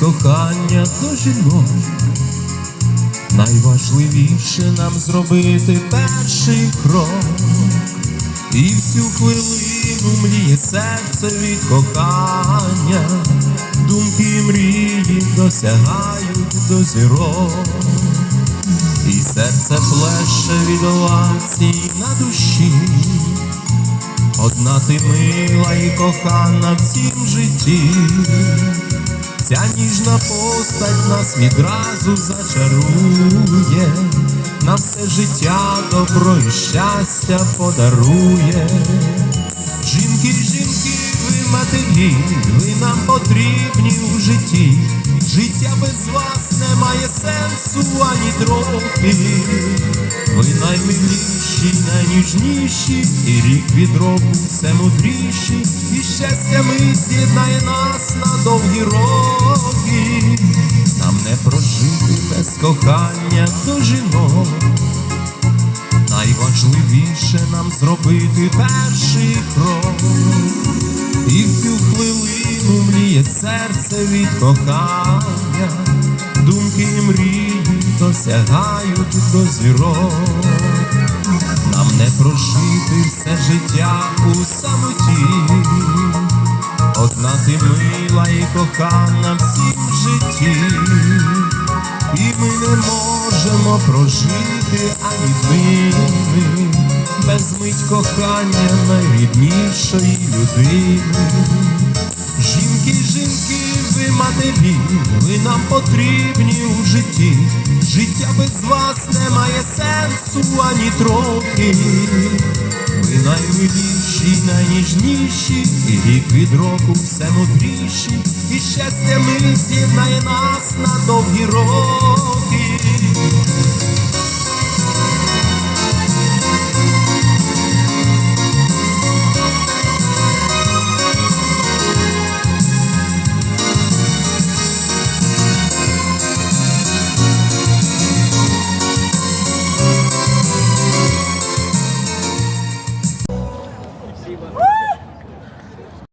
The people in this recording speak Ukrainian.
кохання до жінок. Найважливіше нам зробити перший крок, і всю хвилину мріє серце від кохання, думки мрії досягають до зірок, і серце плеше від овацій на душі. Одна ти мила і кохана в цім житті, ця ніжна постать нас відразу зачарує, на все життя добро і щастя подарує. Жінки, жінки, ви матері, ви нам потрібні у житті. Життя без вас не має сенсу ані трохи. Ви наймиліші, найніжніші, і рік від року все мудріші, і щастя ми з'єднає нас на довгі роки. Нам не прожити без кохання до жінок. Найважливіше нам зробити перший крок. І всю хвилину мріє серце від кохання, думки і мрії досягають до зірок. Нам не прожити все життя у самоті. Одна ти мила і кохана в цім житті, і ми не можемо прожити ані днини без мить кохання найріднішої людини. Жінки, жінки, ви матері, ви нам потрібні у житті. Життя без вас не має сенсу ані трохи. Наймиліші, найніжніші, і рік від року все мудріші, і щастя ми з'єднає нас на довгі роки.